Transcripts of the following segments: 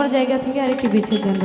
আমার জায়গা থেকে আরেকটি বিচ্ছেদ গান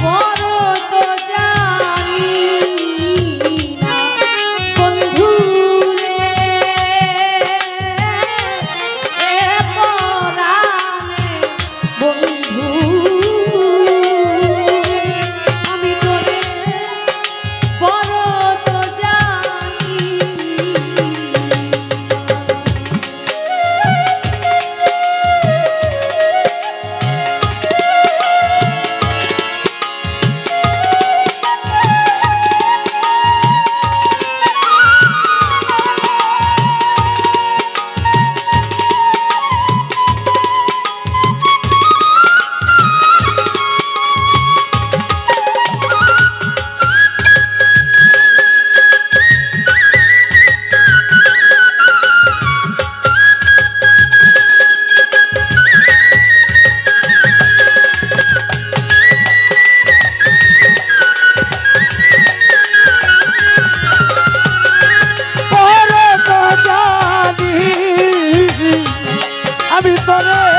for হবে